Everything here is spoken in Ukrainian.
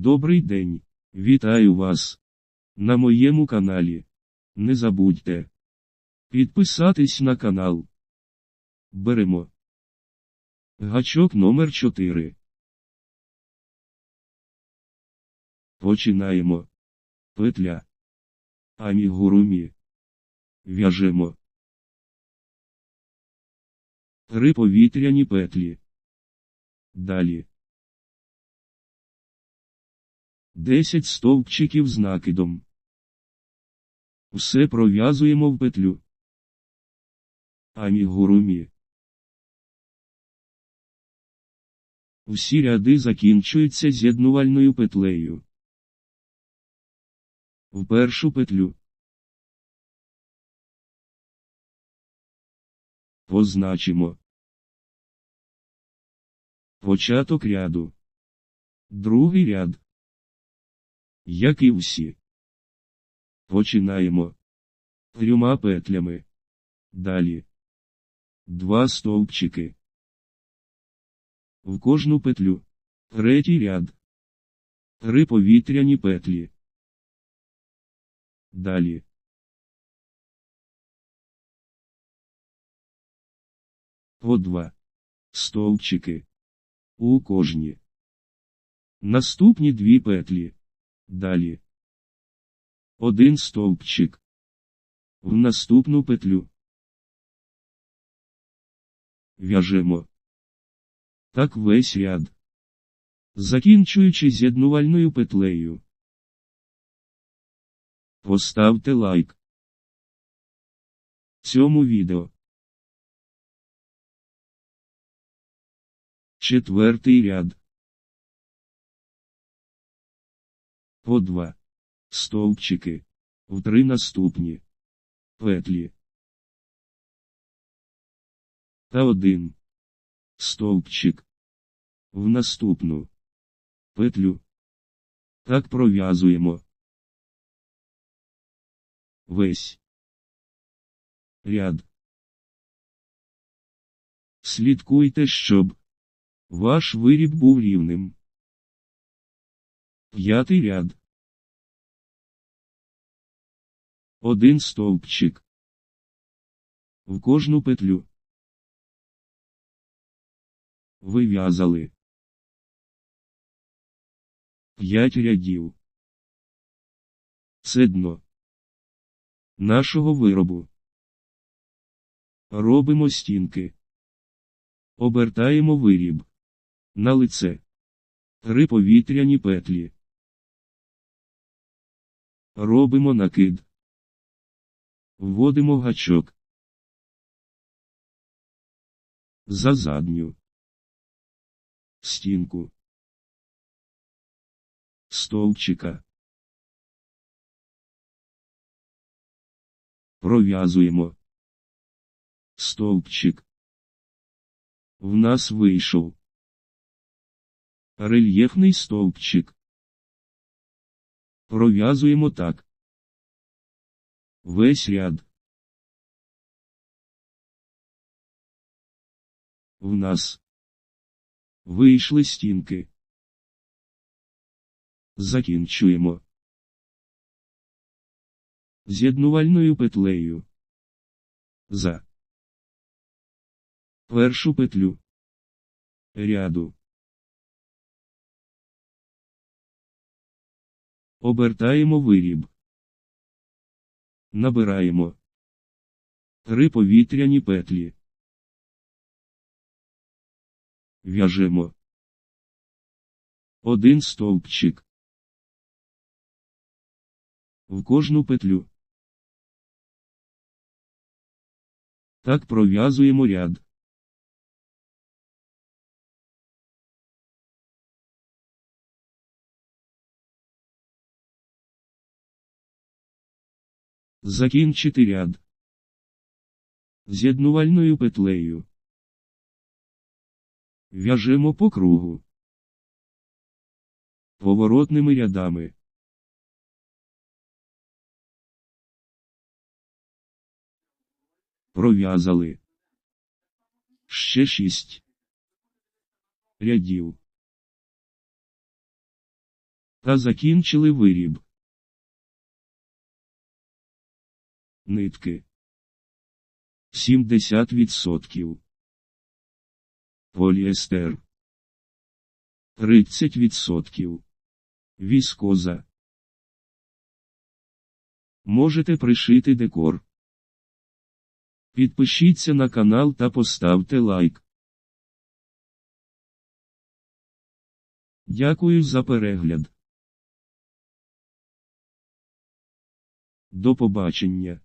Добрий день! Вітаю вас на моєму каналі. Не забудьте підписатись на канал. Беремо гачок номер 4. Починаємо. Петля. Амігурумі. В'яжемо. Три повітряні петлі. Далі. 10 стовпчиків з накидом. Все пров'язуємо в петлю. Амігурумі. Усі ряди закінчуються з'єднувальною петлею. В першу петлю. Позначимо. Початок ряду. Другий ряд. Як і всі. Починаємо. Трьома петлями. Далі. Два стовпчики. В кожну петлю. Третій ряд. Три повітряні петлі. Далі. По два стовпчики. У кожні. Наступні дві петлі. Далі. Один стовпчик. В наступну петлю. В'яжемо. Так весь ряд. Закінчуючи з'єднувальною петлею. Поставте лайк цьому відео. Четвертий ряд. По два стовпчики. В три наступні петлі. Та один стовпчик. В наступну петлю. Так пров'язуємо. Весь ряд. Слідкуйте, щоб ваш виріб був рівним. П'ятий ряд. Один стовпчик. В кожну петлю. Вив'язали. П'ять рядів. Це дно нашого виробу. Робимо стінки. Обертаємо виріб. На лице. Три повітряні петлі. Робимо накид. Вводимо гачок. За задню. Стінку. Стовпчика. Пров'язуємо. Стовпчик. В нас вийшов. Рельєфний стовпчик. Пров'язуємо так. Весь ряд. В нас вийшли стінки. Закінчуємо. З'єднувальною петлею. За першу петлю ряду. Обертаємо виріб. Набираємо три повітряні петлі. В'яжемо один стовпчик. В кожну петлю. Так пров'язуємо ряд. Закінчити ряд. З'єднувальною петлею. В'яжемо по кругу. Поворотними рядами. Пров'язали. Ще шість рядів. Та закінчили виріб. Нитки. 70%. Поліестер. 30%. Віскоза. Можете пришити декор. Підпишіться на канал та поставте лайк. Дякую за перегляд. До побачення.